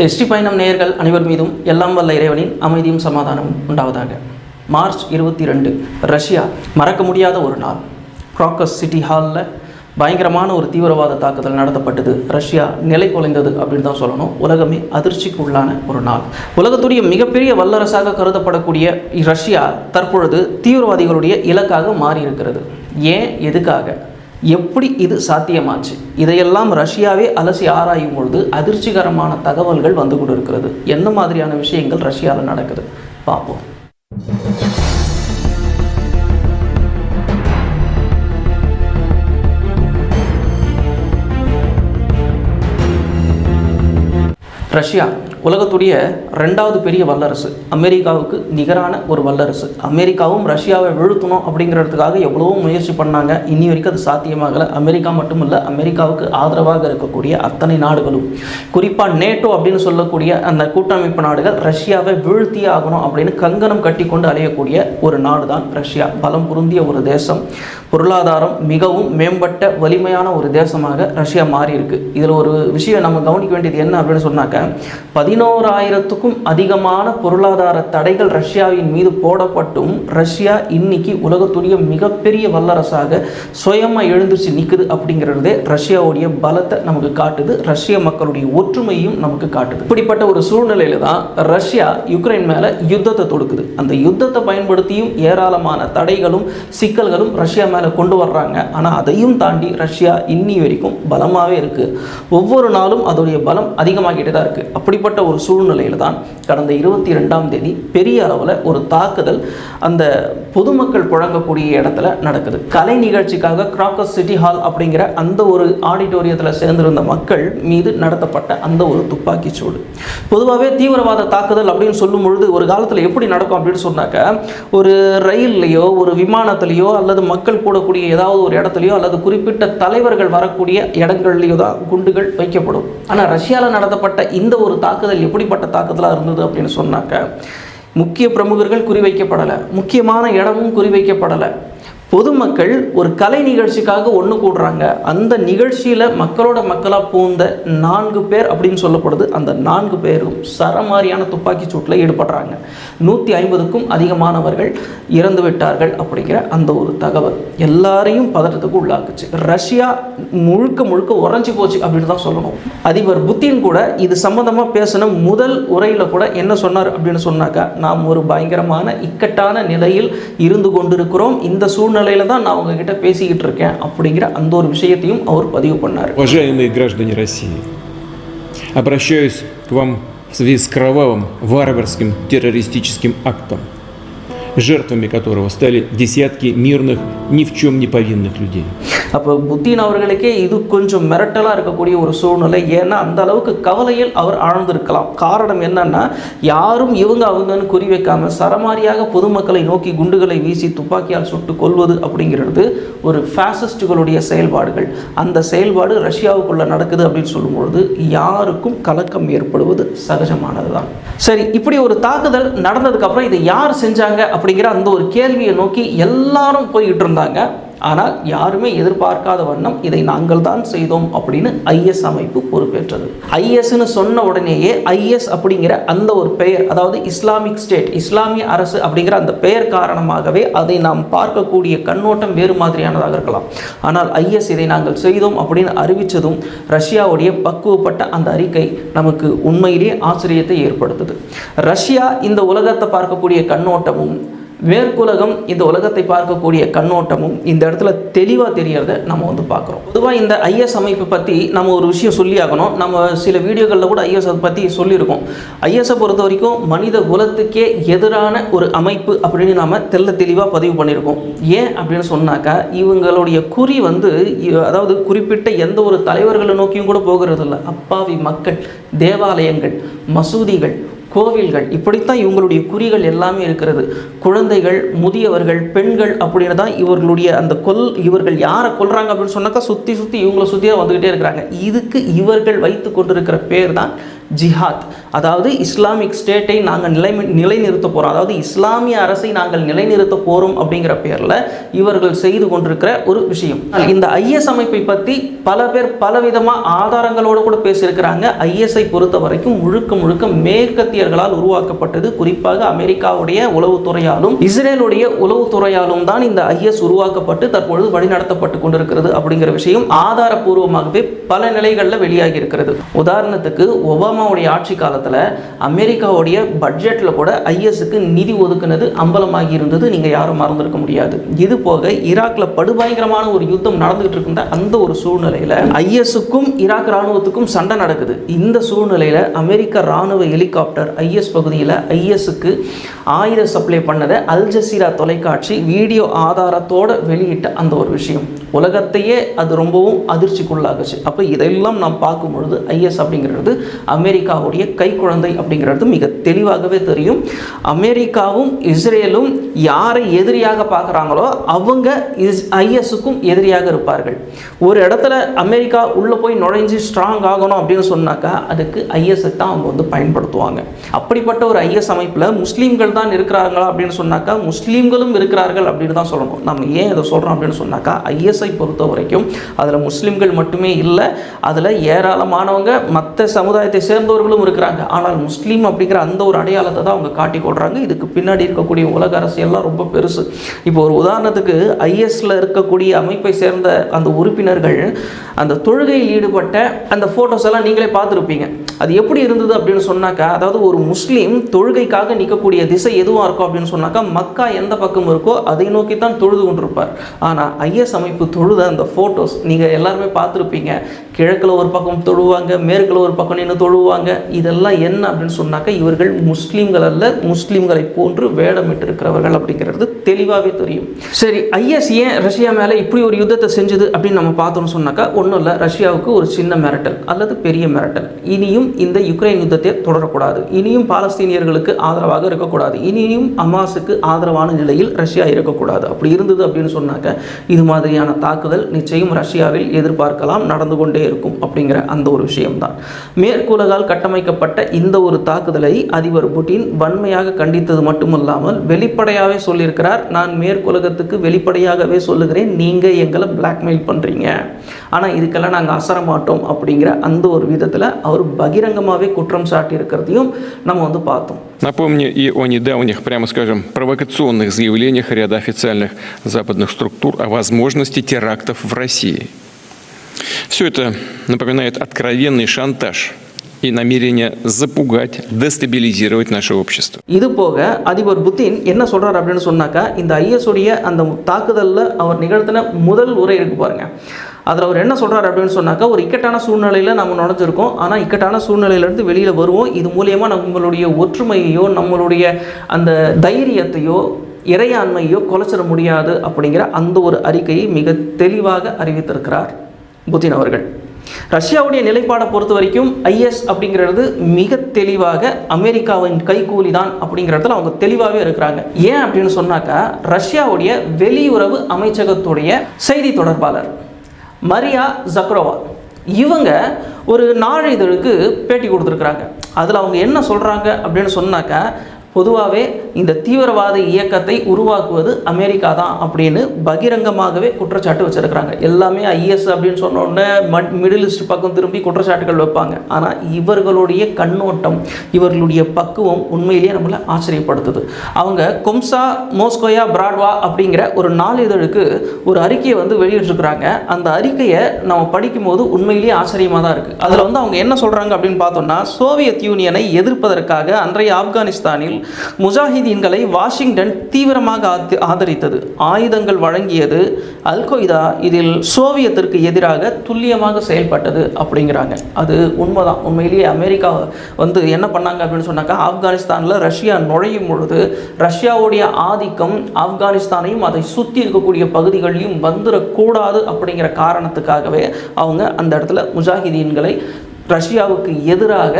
திருஷ்டி பயணம் நேயர்கள் அனைவர் மீதும் எல்லாம் வல்ல இறைவனின் அமைதியும் சமாதானமும் உண்டாவதாக. மார்ச் இருபத்தி ரெண்டு ரஷ்யா மறக்க முடியாத ஒரு நாள். கிராக்கஸ் சிட்டி ஹாலில் பயங்கரமான ஒரு தீவிரவாத தாக்குதல் நடத்தப்பட்டது. ரஷ்யா நிலை குலைந்தது அப்படின்னு தான் சொல்லணும். உலகமே அதிர்ச்சிக்கு உள்ளான ஒரு நாள். உலகத்துடைய மிகப்பெரிய வல்லரசாக கருதப்படக்கூடிய ரஷ்யா தற்பொழுது தீவிரவாதிகளுடைய இலக்காக மாறி இருக்கிறது ஏன்? எதுக்காக? எப்படி இது சாத்தியமாச்சு? இதையெல்லாம் ரஷ்யாவே அலசி ஆராயும் பொழுது அதிர்ச்சிகரமான தகவல்கள் வந்து கொண்டு இருக்கிறது என்ன மாதிரியான விஷயங்கள் ரஷ்யாவில் நடக்குது? பார்ப்போம். ரஷ்யா உலகத்துடைய ரெண்டாவது பெரிய வல்லரசு அமெரிக்காவுக்கு நிகரான ஒரு வல்லரசு. அமெரிக்காவும் ரஷ்யாவை வீழ்த்தணும் அப்படிங்கிறதுக்காக எவ்வளவோ முயற்சி பண்ணாங்க. இனி வரைக்கும் அது சாத்தியமாகலை. அமெரிக்கா மட்டும் இல்லை அமெரிக்காவுக்கு ஆதரவாக இருக்கக்கூடிய அத்தனை நாடுகளும். குறிப்பாக நேட்டோ அப்படின்னு சொல்லக்கூடிய அந்த கூட்டமைப்பு நாடுகள் ரஷ்யாவை வீழ்த்தி ஆகணும் அப்படின்னு கங்கணம் கட்டி கொண்டு அலையக்கூடிய ஒரு நாடு தான் ரஷ்யா. பலம் பொருந்திய ஒரு தேசம். பொருளாதாரம் மிகவும் மேம்பட்ட வலிமையான ஒரு தேசமாக ரஷ்யா மாறி இருக்கு இதில் ஒரு விஷயம் நம்ம கவனிக்க வேண்டியது என்ன அப்படின்னு சொன்னாக்க பதினோராயிரத்துக்கும் அதிகமான பொருளாதார தடைகள் ரஷ்யாவின் மீது போடப்பட்டும். ரஷ்யா இன்னைக்கு உலகத்துடைய மிகப்பெரிய வல்லரசாக சுயமாக எழுந்துச்சு நிற்குது அப்படிங்கிறதே ரஷ்யாவுடைய பலத்தை நமக்கு காட்டுது. ரஷ்ய மக்களுடைய ஒற்றுமையும் நமக்கு காட்டுது. இப்படிப்பட்ட ஒரு சூழ்நிலையில தான் ரஷ்யா யுக்ரைன் மேலே யுத்தத்தை தொடுக்குது. அந்த யுத்தத்தை பயன்படுத்தியும் ஏராளமான தடைகளும் சிக்கல்களும் ரஷ்யா மேலே கொண்டு வர்றாங்க. ஆனால் அதையும் தாண்டி ரஷ்யா இன்னி வரைக்கும் பலமாகவே இருக்குது ஒவ்வொரு நாளும் அதோடைய பலம் அதிகமாகிட்டே தான் இருக்குது அப்படிப்பட்ட ஒரு சூழ்நிலையில் தான் கடந்த இருபத்தி ரெண்டாம் தேதி பெரிய அளவில் ஒரு தாக்குதல் அந்த பொதுமக்கள் புழங்கக்கூடிய இடத்துல நடக்குது. கலை நிகழ்ச்சிக்காக கிராக்கஸ் சிட்டி ஹால் அப்படிங்கிற அந்த ஒரு ஆடிட்டோரியத்தில் சேர்ந்திருந்த மக்கள் மீது நடத்தப்பட்ட அந்த ஒரு துப்பாக்கி சூடு. பொதுவாகவே தீவிரவாத தாக்குதல் அப்படின்னு சொல்லும் பொழுது ஒரு காலத்தில் எப்படி நடக்கும் அப்படின்னு சொன்னாக்க ஒரு ரயில்லையோ ஒரு விமானத்திலேயோ அல்லது மக்கள் கூடக்கூடிய ஏதாவது ஒரு இடத்துலையோ அல்லது குறிப்பிட்ட தலைவர்கள் வரக்கூடிய இடங்கள்லையோ தான் குண்டுகள் வைக்கப்படும். ஆனால் ரஷ்யாவில் நடத்தப்பட்ட இந்த ஒரு தாக்குதல் எப்படிப்பட்ட தாக்குதலாக இருந்தது அப்படின்னு சொன்னாக்க முக்கிய பிரமுகர்கள் குறிவைக்கப்படலை. முக்கியமான இடமும் குறிவைக்கப்படலை. பொதுமக்கள் ஒரு கலை நிகழ்ச்சிக்காக ஒன்று கூடுறாங்க. அந்த நிகழ்ச்சியில் மக்களோட மக்களாக பூந்த நான்கு பேர் அப்படின்னு சொல்லப்படுது. அந்த நான்கு பேரும் சரமாரியான துப்பாக்கி சூட்டில் ஈடுபடுறாங்க. நூற்றி ஐம்பதுக்கும் அதிகமானவர்கள் இறந்து விட்டார்கள் அப்படிங்கிற அந்த ஒரு தகவல் எல்லாரையும் பதட்டத்துக்கு உள்ளாக்குச்சு. ரஷ்யா முழுக்க முழுக்க உறைஞ்சி போச்சு அப்படின்னு தான் சொல்லணும். அதிபர் புத்தின் கூட இது சம்மந்தமாக பேசின முதல் உரையில் கூட என்ன சொன்னார் அப்படின்னு சொன்னாக்கா நாம் ஒரு பயங்கரமான இக்கட்டான நிலையில் இருந்து கொண்டிருக்கிறோம். இந்த சூழ்நிலை சூழ்நிலையில தான் நான் உங்ககிட்ட பேசிக்கிட்டு இருக்கேன் அப்படிங்கிற அந்த ஒரு விஷயத்தையும் அவர் பதிவு பண்ணார் Уважаемые граждане России, обращаюсь к вам в связи с кровавым варварским террористическим актом, жертвами которого стали десятки мирных, ни в чем не повинных людей. அப்போ புத்தின் அவர்களுக்கே இது கொஞ்சம் மிரட்டலாக இருக்கக்கூடிய ஒரு சூழ்நிலை ஏன்னா அந்த அளவுக்கு கவலையில் அவர் ஆழ்ந்திருக்கலாம் காரணம் என்னன்னா யாரும் இவங்க அவங்கன்னு குறி வைக்காம சரமாரியாக பொதுமக்களை நோக்கி குண்டுகளை வீசி துப்பாக்கியால் சுட்டு கொல்வது அப்படிங்கிறது ஒரு ஃபேசிஸ்டுகளுடைய செயல்பாடுகள் அந்த செயல்பாடு ரஷ்யாவுக்குள்ள நடக்குது அப்படின்னு சொல்லும்பொழுது யாருக்கும் கலக்கம் ஏற்படுவது சகஜமானது தான் சரி இப்படி ஒரு தாக்குதல் நடந்ததுக்கப்புறம் இதை யார் செஞ்சாங்க அப்படிங்கிற அந்த ஒரு கேள்வியை நோக்கி எல்லாரும் போய்கிட்டு இருந்தாங்க. ஆனால் யாருமே எதிர்பார்க்காத வண்ணம் இதை நாங்கள் தான் செய்தோம் அப்படின்னு ஐஎஸ் அமைப்பு பொறுப்பேற்றது. ஐஎஸ்ன்னு சொன்ன உடனேயே ஐஎஸ் அப்படிங்கிற அந்த ஒரு பெயர் அதாவது இஸ்லாமிக் ஸ்டேட் இஸ்லாமிய அரசு அப்படிங்கிற அந்த பெயர் காரணமாகவே அதை நாம் பார்க்கக்கூடிய கண்ணோட்டம் வேறு மாதிரியானதாக இருக்கலாம். ஆனால் ஐஎஸ் இதை நாங்கள் செய்தோம் அப்படின்னு அறிவித்ததும் ரஷ்யாவுடைய பக்குவப்பட்ட அந்த அறிக்கை நமக்கு உண்மையிலேயே ஆச்சரியத்தை ஏற்படுத்துது. ரஷ்யா இந்த உலகத்தை பார்க்கக்கூடிய கண்ணோட்டமும் மேற்குலகம் இந்த உலகத்தை பார்க்கக்கூடிய கண்ணோட்டமும் இந்த இடத்துல தெளிவாக தெரியறத நம்ம வந்து பார்க்குறோம். பொதுவாக இந்த ஐஎஸ் அமைப்பு பற்றி நம்ம ஒரு விஷயம் சொல்லி ஆகணும். நம்ம சில வீடியோக்களில் கூட ஐஎஸ் பற்றி சொல்லியிருக்கோம். ஐஎஸை பொறுத்த வரைக்கும் மனித குலத்துக்கே எதிரான ஒரு அமைப்பு அப்படின்னு நாம் தெல்ல தெளிவாக பதிவு பண்ணியிருக்கோம். ஏன் அப்படின்னு சொன்னாக்கா இவங்களுடைய குறி வந்து அதாவது குறிப்பிட்ட எந்த ஒரு தலைவர்களை நோக்கியும் கூட போகிறது இல்லை அப்பாவி மக்கள் தேவாலயங்கள் மசூதிகள் கோவில்கள். இப்படித்தான் இவங்களுடைய குறிகள் எல்லாமே இருக்கிறது. குழந்தைகள் முதியவர்கள் பெண்கள் அப்படின்னு தான் இவர்களுடைய அந்த கொல் இவர்கள் யாரை கொல்றாங்க அப்படின்னு சொன்னாக்கா சுற்றி சுற்றி இவங்களை சுற்றியே வந்துக்கிட்டே இருக்கிறாங்க. இதுக்கு இவர்கள் வைத்து கொண்டிருக்கிற பேர் தான் ஜிஹாத். அதாவது இஸ்லாமிக் ஸ்டேட்டை நாங்கள் நிலை நிலைநிறுத்த போகிறோம் அதாவது இஸ்லாமிய அரசை நாங்கள் நிலைநிறுத்த போகிறோம் அப்படிங்கிற பேரில் இவர்கள் செய்து கொண்டிருக்கிற ஒரு விஷயம். இந்த ஐஎஸ் அமைப்பை பற்றி பல பேர் பலவிதமாக ஆதாரங்களோடு கூட பேசியிருக்கிறாங்க. ஐஎஸ்ஐ பொறுத்த வரைக்கும் முழுக்க முழுக்க மேற்கத்தியர்களால் உருவாக்கப்பட்டது குறிப்பாக அமெரிக்காவுடைய உளவுத்துறையாலும் இஸ்ரேலுடைய உளவுத்துறையாலும் தான் இந்த ஐஎஸ் உருவாக்கப்பட்டு தற்பொழுது வழிநடத்தப்பட்டு கொண்டிருக்கிறது அப்படிங்கிற விஷயம் ஆதாரபூர்வமாகவே பல நிலைகளில் வெளியாகி இருக்கிறது. உதாரணத்துக்கு ஒபாமாவுடைய ஆட்சி காலத்தில் அமெரிக்காவுடைய பட்ஜெட்டில் கூட ஐஎஸ்க்கு நிதி ஒதுக்குனது அம்பலமாகி இருந்தது. நீங்கள் யாரும் மறந்துருக்க முடியாது. இது போக ஈராக்கில் படுபயங்கரமான ஒரு யுத்தம் நடந்துகிட்டு இருக்கின்ற அந்த ஒரு சூழ்நிலையில் ஐஎஸ்க்கும் ஈராக் ராணுவத்துக்கும் சண்டை நடக்குது. இந்த சூழ்நிலையில் அமெரிக்க ராணுவ ஹெலிகாப்டர் ஐஎஸ் பகுதியில் ஐஎஸ்க்கு ஆயுத சப்ளை பண்ணதை அல் ஜசீரா தொலைக்காட்சி வீடியோ ஆதாரத்தோடு வெளியிட்ட அந்த ஒரு விஷயம். உலகத்தையே அது ரொம்பவும் அதிர்ச்சிக்குள்ளாகுச்சு அப்போ இதெல்லாம் நாம் பார்க்கும் பொழுது ஐஎஸ் அப்படிங்கிறது அமெரிக்காவுடைய கைக்குழந்தை அப்படிங்கிறது மிக தெளிவாகவே தெரியும். அமெரிக்காவும் இஸ்ரேலும் யாரை எதிரியாக பார்க்குறாங்களோ அவங்க இஸ் ஐஎஸுக்கும் எதிரியாக இருப்பார்கள். ஒரு இடத்துல அமெரிக்கா உள்ளே போய் நுழைஞ்சு ஸ்ட்ராங் ஆகணும் அப்படின்னு சொன்னாக்கா அதுக்கு ஐஎஸ்ஐ தான் அவங்க வந்து பயன்படுத்துவாங்க. அப்படிப்பட்ட ஒரு ஐஎஸ் அமைப்பில் முஸ்லீம்கள் தான் இருக்கிறாங்களா அப்படின்னு சொன்னாக்கா முஸ்லீம்களும் இருக்கிறார்கள் அப்படின்னு தான் சொல்லணும். நம்ம ஏன் இதை சொல்கிறோம் அப்படின்னு சொன்னாக்கா ஐஎஸ் ஐஎஸ்ஐ பொறுத்த வரைக்கும் அதில் முஸ்லீம்கள் மட்டுமே இல்லை அதில் ஏராளமானவங்க மற்ற சமுதாயத்தை சேர்ந்தவர்களும் இருக்கிறாங்க. ஆனால் முஸ்லீம் அப்படிங்கிற அந்த ஒரு அடையாளத்தை தான் அவங்க காட்டி கொள்கிறாங்க இதுக்கு பின்னாடி இருக்கக்கூடிய உலக அரசியல்லாம் ரொம்ப பெருசு. இப்போ ஒரு உதாரணத்துக்கு ஐஎஸ்ல இருக்கக்கூடிய அமைப்பை சேர்ந்த அந்த உறுப்பினர்கள் அந்த தொழுகையில் ஈடுபட்ட அந்த ஃபோட்டோஸ் எல்லாம் நீங்களே பார்த்துருப்பீங்க. அது எப்படி இருந்தது அப்படின்னு சொன்னாக்கா அதாவது ஒரு முஸ்லீம் தொழுகைக்காக நிற்கக்கூடிய திசை எதுவாக இருக்கும் அப்படின்னு சொன்னாக்கா மக்கா எந்த பக்கம் இருக்கோ அதை நோக்கி தான் தொழுது கொண்டிருப்பார். ஆனால் ஐஎஸ் அமைப்பு தொழுத அந்த ஃபோட்டோஸ் நீங்கள் எல்லாருமே பார்த்துருப்பீங்க. கிழக்கில் ஒரு பக்கம் தொழுவாங்க மேற்கில் ஒரு பக்கம் நின்று தொழுவாங்க. இதெல்லாம் என்ன அப்படின்னு சொன்னாக்கா இவர்கள் முஸ்லீம்கள் அல்ல முஸ்லீம்களை போன்று வேடமிட்டு இருக்கிறவர்கள் அப்படிங்கிறது தெளிவாகவே தெரியும். சரி ஐஎஸ் ஏன் ரஷ்யா மேலே இப்படி ஒரு யுத்தத்தை செஞ்சது அப்படின்னு நம்ம பார்த்தோம்னு சொன்னாக்கா ஒன்றும் இல்லை ரஷ்யாவுக்கு ஒரு சின்ன மிரட்டல் அல்லது பெரிய மிரட்டல். இனியும் இந்த யுக்ரைன் யுத்தத்தை தொடரக்கூடாது. இனியும் பாலஸ்தீனியர்களுக்கு ஆதரவாக இருக்கக்கூடாது. இனியும் அமாஸுக்கு ஆதரவான நிலையில் ரஷ்யா இருக்கக்கூடாது. அப்படி இருந்தது அப்படின்னு சொன்னாக்க இது மாதிரியான தாக்குதல் நிச்சயம் ரஷ்யாவில் எதிர்பார்க்கலாம் நடந்து கொண்டே இருக்கும் அப்படிங்கிற அந்த ஒரு விஷயம்தான் மேற்குலகால் கட்டமைக்கப்பட்ட இந்த ஒரு தாக்குதலை அதிபர் புட்டின் வன்மையாக கண்டித்தது மட்டுமல்லாமல் வெளிப்படையாகவே சொல்லியிருக்கிறார் நான் மேற்குலகத்துக்கு வெளிப்படையாகவே சொல்லுகிறேன் நீங்கள் எங்களை பிளாக்மெயில் பண்ணுறீங்க ஆனால் இதுக்கெல்லாம் நாங்கள் அசர மாட்டோம் அப்படிங்கிற அந்த ஒரு விதத்தில் அவர் பகிரங்கமாகவே குற்றம் சாட்டியிருக்கிறதையும் நம்ம வந்து பார்த்தோம் Напомню и о недавних, прямо скажем, провокационных заявлениях ряда официальных западных структур о возможности терактов в России. Все это напоминает откровенный шантаж и намерение запугать, дестабилизировать наше общество. இது போக அதிபர் புத்தின் என்ன சொல்றார் அப்படின்னு சொன்னாக்கா இந்த ஐஎஸ் உடைய அந்த தாக்குதலில் அவர் நிகழ்த்தின முதல் உரை இருக்கு பாருங்க அதில் அவர் என்ன சொல்றார் அப்படின்னு சொன்னாக்கா ஒரு இக்கட்டான சூழ்நிலையில் நம்ம நுழைஞ்சிருக்கோம் ஆனால் இக்கட்டான சூழ்நிலையிலேருந்து வெளியில் வருவோம் இது மூலியமா நம்மளுடைய ஒற்றுமையையோ நம்மளுடைய அந்த தைரியத்தையோ இறையாண்மையோ குலைச்சிட முடியாது அப்படிங்கிற அந்த ஒரு அறிக்கையை மிக தெளிவாக அறிவித்திருக்கிறார் புதின் அவர்கள். ரஷ்யாவுடைய நிலைப்பாடை பொறுத்த வரைக்கும் ஐஎஸ் அப்படிங்கிறது மிக தெளிவாக அமெரிக்காவின் கைகூலி தான் அப்படிங்கிறதுல அவங்க தெளிவாகவே இருக்கிறாங்க. ஏன் அப்படின்னு சொன்னாக்கா ரஷ்யாவுடைய வெளியுறவு அமைச்சகத்துடைய செய்தி தொடர்பாளர் மரியா ஜக்ரோவா இவங்க ஒரு நாளிதழுக்கு பேட்டி கொடுத்துருக்குறாங்க. அதில் அவங்க என்ன சொல்கிறாங்க அப்படின்னு சொன்னாக்கா பொதுவாகவே இந்த தீவிரவாத இயக்கத்தை உருவாக்குவது அமெரிக்கா தான் அப்படின்னு பகிரங்கமாகவே குற்றச்சாட்டு வச்சிருக்கிறாங்க. எல்லாமே ஐஎஸ் அப்படின்னு சொன்ன உடனே மட் மிடில் ஈஸ்ட் பக்கம் திரும்பி குற்றச்சாட்டுகள் வைப்பாங்க. ஆனால் இவர்களுடைய கண்ணோட்டம் இவர்களுடைய பக்குவம் உண்மையிலேயே நம்மளை ஆச்சரியப்படுத்துது. அவங்க கொம்சா மோஸ்கோயா பிராட்வா அப்படிங்கிற ஒரு நாளிதழுக்கு ஒரு அறிக்கையை வந்து வெளியிட்டிருக்கிறாங்க. அந்த அறிக்கையை நம்ம படிக்கும்போது உண்மையிலேயே ஆச்சரியமாக தான் இருக்குது அதில் வந்து அவங்க என்ன சொல்கிறாங்க அப்படின்னு பார்த்தோம்னா சோவியத் யூனியனை எதிர்ப்பதற்காக அன்றைய ஆப்கானிஸ்தானில் முஜாஹிதீன்களை வாஷிங்டன் தீவிரமாக ஆதரித்தது. ஆயுதங்கள் வழங்கியது அல்கொய்தா இதில் சோவியத்திற்கு எதிராக துல்லியமாக செயல்பட்டது அப்படிங்கிறாங்க. அது உண்மைதான். உண்மையிலேயே அமெரிக்கா வந்து என்ன பண்ணாங்க அப்படின்னு சொன்னாக்கா ஆப்கானிஸ்தானில் ரஷ்யா நுழையும் பொழுது ரஷ்யாவுடைய ஆதிக்கம் ஆப்கானிஸ்தானையும் அதை சுற்றி இருக்கக்கூடிய பகுதிகளையும் வந்துடக்கூடாது அப்படிங்கிற காரணத்துக்காகவே அவங்க அந்த இடத்துல முஜாஹிதீன்களை ரஷ்யாவுக்கு எதிராக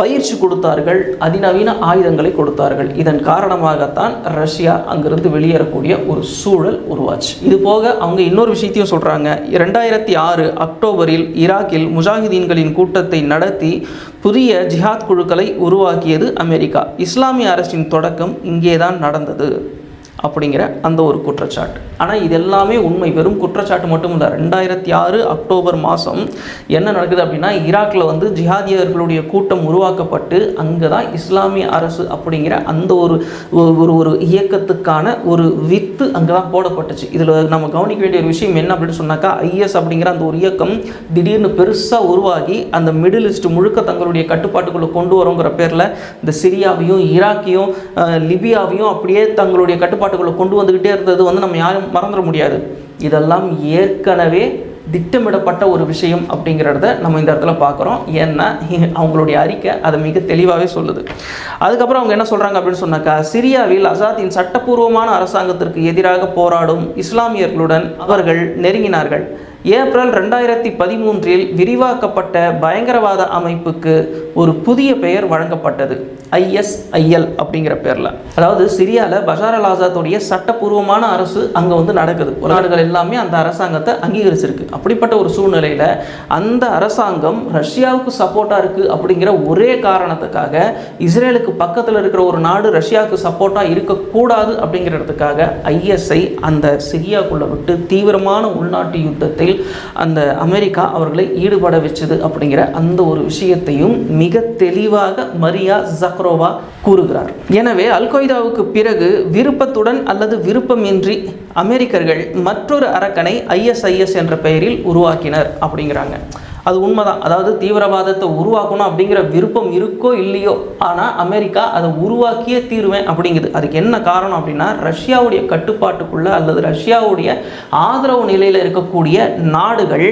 பயிற்சி கொடுத்தார்கள் அதிநவீன ஆயுதங்களை கொடுத்தார்கள். இதன் காரணமாகத்தான் ரஷ்யா அங்கிருந்து வெளியேறக்கூடிய ஒரு சூழல் உருவாச்சு. இது போக அவங்க இன்னொரு விஷயத்தையும் சொல்கிறாங்க இரண்டாயிரத்தி ஆறு அக்டோபரில் ஈராக்கில் முஜாஹிதீன்களின் கூட்டத்தை நடத்தி புதிய ஜிஹாத் குழுக்களை உருவாக்கியது அமெரிக்கா. இஸ்லாமிய அரசின் தொடக்கம் இங்கே தான் நடந்தது. அப்படிங்கிற அந்த ஒரு குற்றச்சாட்டு. ஆனால் இது எல்லாமே உண்மை. வெறும் குற்றச்சாட்டு மட்டும் இல்லை ரெண்டாயிரத்தி ஆறு அக்டோபர் மாதம் என்ன நடக்குது அப்படின்னா ஈராக்கில் வந்து ஜிஹாதியர்களுடைய கூட்டம் உருவாக்கப்பட்டு அங்கே தான் இஸ்லாமிய அரசு அப்படிங்கிற அந்த ஒரு ஒரு ஒரு இயக்கத்துக்கான ஒரு வித்து அங்கே தான் போடப்பட்டுச்சு. இதில் நம்ம கவனிக்க வேண்டிய ஒரு விஷயம் என்ன அப்படின்னு சொன்னாக்கா ஐஎஸ் அப்படிங்கிற அந்த ஒரு இயக்கம் திடீர்னு பெருசாக உருவாகி அந்த மிடில் ஈஸ்ட் முழுக்க தங்களுடைய கட்டுப்பாட்டுக்குள்ளே கொண்டு வரோங்கிற பேரில் இந்த சிரியாவையும் ஈராக்கையும் லிபியாவையும் அப்படியே தங்களுடைய நாட்டுக்குள்ளே கொண்டு வந்துக்கிட்டே இருந்தது வந்து நம்ம யாரும் மறந்துட முடியாது. இதெல்லாம் ஏற்கனவே திட்டமிடப்பட்ட ஒரு விஷயம் அப்படிங்கிறத நம்ம இந்த இடத்துல பார்க்குறோம். ஏன்னா அவங்களுடைய அறிக்கை அதை மிக தெளிவாகவே சொல்லுது. அதுக்கப்புறம் அவங்க என்ன சொல்கிறாங்க அப்படின்னு சொன்னாக்கா சிரியாவில் அசாத்தின் சட்டப்பூர்வமான அரசாங்கத்திற்கு எதிராக போராடும் இஸ்லாமியர்களுடன் அவர்கள் நெருங்கினார்கள். ஏப்ரல் ரெண்டாயிரத்தி பதிமூன்றில் விரிவாக்கப்பட்ட பயங்கரவாத அமைப்புக்கு ஒரு புதிய பெயர் வழங்கப்பட்டது. ஐஎஸ்ஐஎல் அப்படிங்கிற பேரில். அதாவது சிரியாவில் பஷார் அல் ஆசாத்துடைய சட்டப்பூர்வமான அரசு அங்கே வந்து நடக்குது. நாடுகள் எல்லாமே அந்த அரசாங்கத்தை அங்கீகரிச்சிருக்கு. அப்படிப்பட்ட ஒரு சூழ்நிலையில் அந்த அரசாங்கம் ரஷ்யாவுக்கு சப்போர்ட்டாக இருக்குது அப்படிங்கிற ஒரே காரணத்துக்காக இஸ்ரேலுக்கு பக்கத்தில் இருக்கிற ஒரு நாடு ரஷ்யாவுக்கு சப்போர்ட்டாக இருக்கக்கூடாது அப்படிங்கிறதுக்காக ஐஎஸ்ஐ அந்த சிரியாக்குள்ளே விட்டு தீவிரமான உள்நாட்டு யுத்தத்தில் அந்த அமெரிக்கா அவர்களை ஈடுபட வச்சது அப்படிங்கிற அந்த ஒரு விஷயத்தையும் மிக தெளிவாக மரியா ஜக்ரோவா கூறுகிறார். எனவே அல் கொய்தாவுக்கு பிறகு விருப்பத்துடன் அல்லது விருப்பமின்றி அமெரிக்கர்கள் மற்றொரு அரக்கனை ஐஎஸ்ஐஎஸ் என்ற பெயரில் உருவாக்கினர் அப்படிங்கிறாங்க. அது உண்மைதான். அதாவது தீவிரவாதத்தை உருவாக்கணும் அப்படிங்கிற விருப்பம் இருக்கோ இல்லையோ ஆனால் அமெரிக்கா அதை உருவாக்கியே தீருவேன் அப்படிங்குது. அதுக்கு என்ன காரணம் அப்படின்னா ரஷ்யாவுடைய கட்டுப்பாட்டுக்குள்ள அல்லது ரஷ்யாவுடைய ஆதரவு நிலையில் இருக்கக்கூடிய நாடுகள்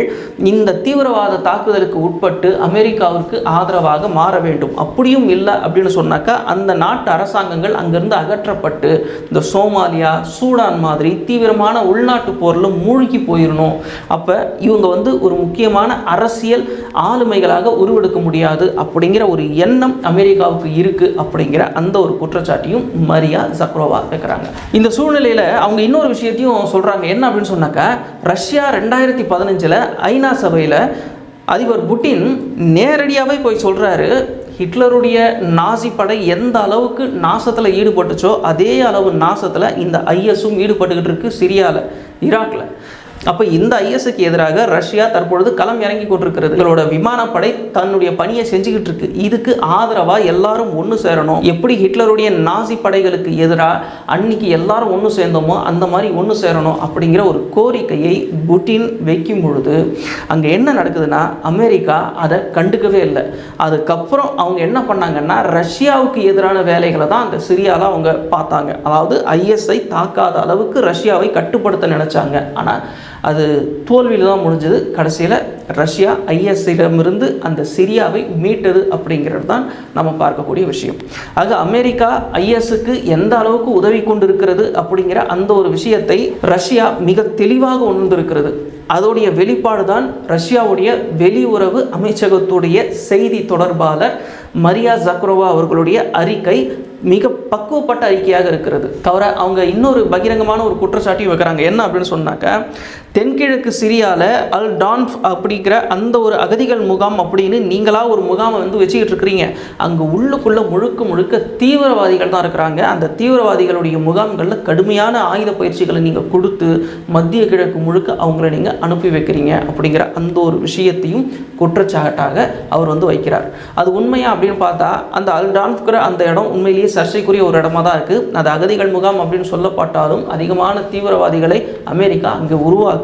இந்த தீவிரவாத தாக்குதலுக்கு உட்பட்டு அமெரிக்காவிற்கு ஆதரவாக மாற வேண்டும். அப்படியும் இல்லை அப்படின்னு சொன்னாக்கா அந்த நாட்டு அரசாங்கங்கள் அங்கிருந்து அகற்றப்பட்டு இந்த சோமாலியா சூடான் மாதிரி தீவிரமான உள்நாட்டு போரில் மூழ்கி போயிடணும் அப்போ இவங்க வந்து ஒரு முக்கியமான அரசியல் ஆளுமைகளாக உருவெடுக்க முடியாது அப்படிங்கிற ஒரு எண்ணம் அமெரிக்காவுக்கு இருக்கு அப்படிங்கிற அந்த ஒரு குற்றச்சாட்டையும் மரியா சக்ரோவா வைக்கிறாங்க இந்த சூழ்நிலையில் அவங்க இன்னொரு விஷயத்தையும் சொல்கிறாங்க என்ன அப்படின்னு சொன்னாக்கா ரஷ்யா ரெண்டாயிரத்தி பதினஞ்சில் ஐநா சபையில் அதிபர் புட்டின் நேரடியாகவே போய் சொல்கிறாரு ஹிட்லருடைய நாசி படை எந்த அளவுக்கு நாசத்தில் ஈடுபட்டுச்சோ அதே அளவு நாசத்தில் இந்த ஐஎஸும் ஈடுபட்டுக்கிட்டு இருக்கு சிரியாவில் ஈராக்கில் அப்போ இந்த ஐஎஸ்க்கு எதிராக ரஷ்யா தற்பொழுது களம் இறங்கி கொண்டிருக்கிறது. எங்களோட விமானப்படை தன்னுடைய பணியை செஞ்சுக்கிட்டு இருக்கு. இதுக்கு ஆதரவாக எல்லாரும் ஒன்று சேரணும். எப்படி ஹிட்லருடைய நாசி படைகளுக்கு எதிராக அன்னைக்கு எல்லாரும் ஒன்று சேர்ந்தோமோ அந்த மாதிரி ஒன்று சேரணும் அப்படிங்கிற ஒரு கோரிக்கையை புட்டின் வைக்கும் பொழுது அங்கே என்ன நடக்குதுன்னா அமெரிக்கா அதை கண்டுக்கவே இல்லை. அதுக்கப்புறம் அவங்க என்ன பண்ணாங்கன்னா ரஷ்யாவுக்கு எதிரான வேலைகளை தான் அந்த சிரியாவில் அவங்க பார்த்தாங்க. அதாவது ஐஎஸ்ஐ தாக்காத அளவுக்கு ரஷ்யாவை கட்டுப்படுத்த நினச்சாங்க. ஆனால் அது தோல்வியில் தான் முடிஞ்சது. கடைசியில் ரஷ்யா ஐஎஸ்ஐடமிருந்து அந்த சிரியாவை மீட்டது அப்படிங்கிறது தான் நம்ம பார்க்கக்கூடிய விஷயம். ஆக அமெரிக்கா ஐஎஸ்க்கு எந்த அளவுக்கு உதவி கொண்டிருக்கிறது அப்படிங்கிற அந்த ஒரு விஷயத்தை ரஷ்யா மிக தெளிவாக உணர்ந்திருக்கிறது. அதோடைய வெளிப்பாடு தான் ரஷ்யாவுடைய வெளியுறவு அமைச்சகத்துடைய செய்தி தொடர்பாளர் மரியா ஜக்ரோவா அவர்களுடைய அறிக்கை மிக பக்குவப்பட்ட அறிக்கையாக இருக்கிறது. தவிர அவங்க இன்னொரு பகிரங்கமான ஒரு குற்றச்சாட்டியும் வைக்கிறாங்க. என்ன அப்படின்னு சொன்னாக்க தென்கிழக்கு சிரியாவில் அல் டான்ஃப் அப்படிங்கிற அந்த ஒரு அகதிகள் முகாம் அப்படின்னு நீங்களாக ஒரு முகாமை வந்து வச்சுக்கிட்டு இருக்கிறீங்க. அங்கே உள்ளுக்குள்ளே முழுக்க முழுக்க தீவிரவாதிகள் தான் இருக்கிறாங்க. அந்த தீவிரவாதிகளுடைய முகாம்களில் கடுமையான ஆயுத பயிற்சிகளை நீங்கள் கொடுத்து மத்திய கிழக்கு முழுக்க அவங்கள நீங்கள் அனுப்பி வைக்கிறீங்க அப்படிங்கிற அந்த ஒரு விஷயத்தையும் குற்றச்சாட்டாக அவர் வந்து வைக்கிறார். அது உண்மையா அப்படின்னு பார்த்தா அந்த அல் டான்ஃப்கிற அந்த இடம் உண்மையிலேயே சர்ச்சைக்குரிய ஒரு இடமா தான் இருக்குது அது அகதிகள் முகாம் அப்படின்னு சொல்லப்பட்டாலும் அதிகமான தீவிரவாதிகளை அமெரிக்கா அங்கே உருவாக்கி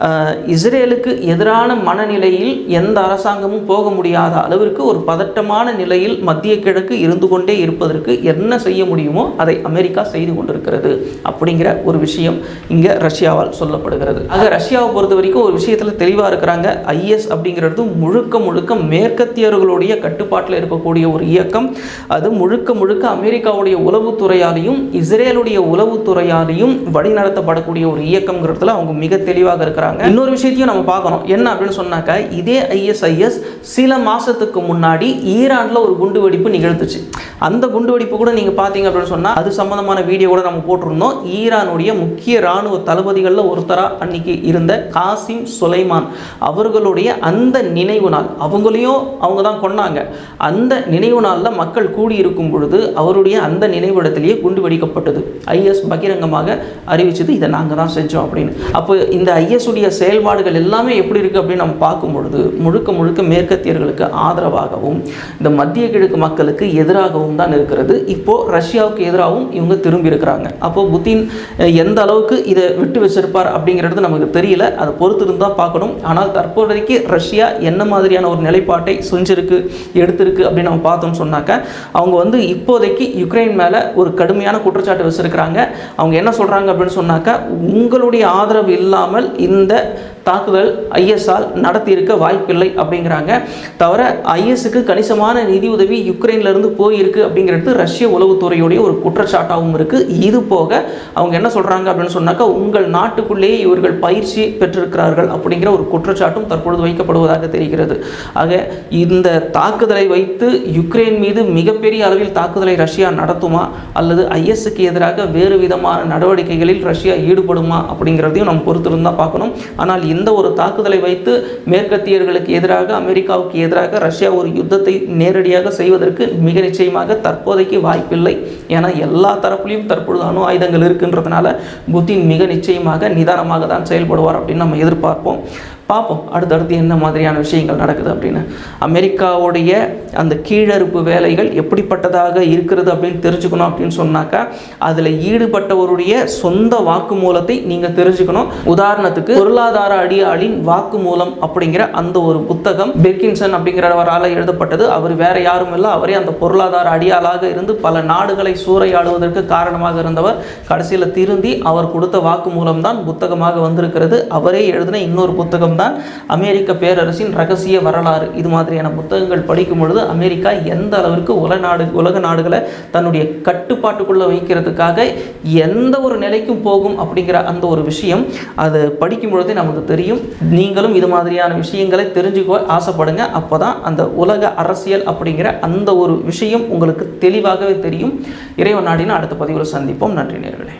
அஹ், இஸ்ரேலுக்கு எதிரான மனநிலையில் எந்த அரசாங்கமும் போக முடியாத அளவிற்கு ஒரு பதட்டமான நிலையில் மத்திய கிழக்கு இருந்து கொண்டே இருப்பதற்கு என்ன செய்ய முடியுமோ அதை அமெரிக்கா செய்து கொண்டிருக்கிறது அப்படிங்கிற ஒரு விஷயம் இங்கே ரஷ்யாவால் சொல்லப்படுகிறது. ஆக ரஷ்யாவை பொறுத்த வரைக்கும் ஒரு விஷயத்தில் தெளிவாக இருக்கிறாங்க. ஐஎஸ் அப்படிங்கிறது அப்படிங்கிறது முழுக்க முழுக்க மேற்கத்தியர்களுடைய கட்டுப்பாட்டில் இருக்கக்கூடிய ஒரு இயக்கம். அது முழுக்க முழுக்க அமெரிக்காவுடைய உளவுத்துறையாலையும் இஸ்ரேலுடைய உளவுத்துறையாலையும் வழிநடத்தப்படக்கூடிய ஒரு இயக்கம்ங்கிறதுல அவங்க மிக தெளிவாக இருக்கிறாங்க. இன்னொரு விஷயத்தையும் நம்ம பார்க்கணும். என்ன அப்படின்னு சொன்னாக்க இதே ஐஎஸ்ஐஎஸ் சில மாசத்துக்கு முன்னாடி ஈரான்ல ஒரு குண்டு வெடிப்பு நிகழ்த்துச்சு. அந்த குண்டு வெடிப்பு கூட நீங்க பார்த்தீங்க அப்படின்னு சொன்னா அது சம்பந்தமான வீடியோ கூட நம்ம போட்டிருந்தோம். ஈரானுடைய முக்கிய ராணுவ தளபதிகளில் ஒருத்தரா அன்னைக்கு இருந்த காசிம் சுலைமான். அவர்களுடைய அந்த நினைவு நாள் அவங்களையும் அவங்க தான் கொண்டாங்க அந்த நினைவு நாளில் மக்கள் கூடி இருக்கும் பொழுது அவருடைய அந்த நினைவிடத்திலேயே குண்டு வெடிக்கப்பட்டது ஐஎஸ் பகிரங்கமாக அறிவிச்சது இதை நாங்கள் தான் செஞ்சோம் அப்படின்னு. அப்போ இந்த ஐஎஸ்ஸுடைய செயல்பாடுகள் எல்லாமே எப்படி இருக்குது அப்படின்னு நம்ம பார்க்கும் பொழுது முழுக்க முழுக்க மேற்கத்தியர்களுக்கு ஆதரவாகவும் இந்த மத்திய கிழக்கு மக்களுக்கு எதிராகவும் தான் இருக்கிறது. இப்போது ரஷ்யாவுக்கு எதிராகவும் இவங்க திரும்பி இருக்கிறாங்க. அப்போது புத்தின் எந்த அளவுக்கு இதை விட்டு வச்சிருப்பார் அப்படிங்கிறது நமக்கு தெரியல. அதை பொறுத்து இருந்தால் பார்க்கணும். ஆனால் தற்போதைக்கு ரஷ்யா என்ன மாதிரியான ஒரு நிலைப்பாட்டை செஞ்சிருக்கு எடுத்திருக்கு அப்படின்னு நம்ம பார்த்தோம்னு சொன்னாக்க அவங்க வந்து இப்போதைக்கு யுக்ரைன் மேலே ஒரு கடுமையான குற்றச்சாட்டு வச்சிருக்கிறாங்க. அவங்க என்ன சொல்கிறாங்க அப்படின்னு சொன்னாக்க உங்களுடைய ஆதரவு இல்லை இல்லாமல் இந்த தாக்குதல் ஐஎஸ்ஆல் நடத்தியிருக்க வாய்ப்பில்லை அப்படிங்கிறாங்க. தவிர ஐஎஸ்க்கு கணிசமான நிதி உதவி யுக்ரைன்லேருந்து போயிருக்கு அப்படிங்கிறது ரஷ்ய உளவுத்துறையுடைய ஒரு குற்றச்சாட்டாகவும் இருக்குது இது போக அவங்க என்ன சொல்கிறாங்க அப்படின்னு சொன்னாக்கா உங்கள் நாட்டுக்குள்ளேயே இவர்கள் பயிற்சி பெற்றிருக்கிறார்கள் அப்படிங்கிற ஒரு குற்றச்சாட்டும் தற்பொழுது வைக்கப்படுவதாக தெரிகிறது. ஆக இந்த தாக்குதலை வைத்து யுக்ரைன் மீது மிகப்பெரிய அளவில் தாக்குதலை ரஷ்யா நடத்துமா அல்லது ஐஎஸ்க்கு எதிராக வேறு விதமான நடவடிக்கைகளில் ரஷ்யா ஈடுபடுமா அப்படிங்கிறதையும் நம்ம பொறுத்திருந்தால் பார்க்கணும். ஆனால் இந்த ஒரு தாக்குதலை வைத்து மேற்கத்தியர்களுக்கு எதிராக அமெரிக்காவுக்கு எதிராக ரஷ்யா ஒரு யுத்தத்தை நேரடியாக செய்வதற்கு மிக நிச்சயமாக தற்போதைக்கு வாய்ப்பில்லை. ஏன்னா எல்லா தரப்புலையும் தற்பொழுது அணு ஆயுதங்கள் இருக்குன்றதுனால புத்தின் மிக நிச்சயமாக நிதானமாக தான் செயல்படுவார் அப்படின்னு நம்ம எதிர்பார்ப்போம். பார்ப்போம் அடுத்தடுத்து என்ன மாதிரியான விஷயங்கள் நடக்குது அப்படின்னு. அமெரிக்காவுடைய அந்த கீழறுப்பு வேலைகள் எப்படிப்பட்டதாக இருக்கிறது அப்படின்னு தெரிஞ்சுக்கணும் அப்படின்னு சொன்னாக்கா அதில் ஈடுபட்டவருடைய சொந்த வாக்குமூலத்தை நீங்கள் தெரிஞ்சுக்கணும். உதாரணத்துக்கு பொருளாதார அடியாளின் வாக்குமூலம் அப்படிங்கிற அந்த ஒரு புத்தகம் பெர்கின்சன் அப்படிங்கிறவரால் எழுதப்பட்டது. அவர் வேற யாரும் இல்லை அவரே அந்த பொருளாதார அடியாளாக இருந்து பல நாடுகளை சூறையாடுவதற்கு காரணமாக இருந்தவர். கடைசியில் திருந்தி அவர் கொடுத்த வாக்குமூலம் தான் புத்தகமாக வந்திருக்கிறது. அவரே எழுதின இன்னொரு புத்தகம் தான் அமெரிக்க பேரரசின் ரகசிய வரலாறு. இது மாதிரியான புத்தகங்கள் படிக்கும் பொழுது அமெரிக்கா எந்த அளவிற்கு உலக நாடு உலக நாடுகளை தன்னுடைய கட்டுப்பாட்டுக்குள்ளே வைக்கிறதுக்காக எந்த ஒரு நிலைக்கும் போகும் அப்படிங்கிற அந்த ஒரு விஷயம் அது படிக்கும் பொழுதே நமக்கு தெரியும். நீங்களும் இது மாதிரியான விஷயங்களை தெரிஞ்சுக்க ஆசைப்படுங்க. அப்போ தான் அந்த உலக அரசியல் அப்படிங்கிற அந்த ஒரு விஷயம் உங்களுக்கு தெளிவாகவே தெரியும். இறைவன் நாடின அடுத்த பதிவில் சந்திப்போம். நன்றி நேர்களே.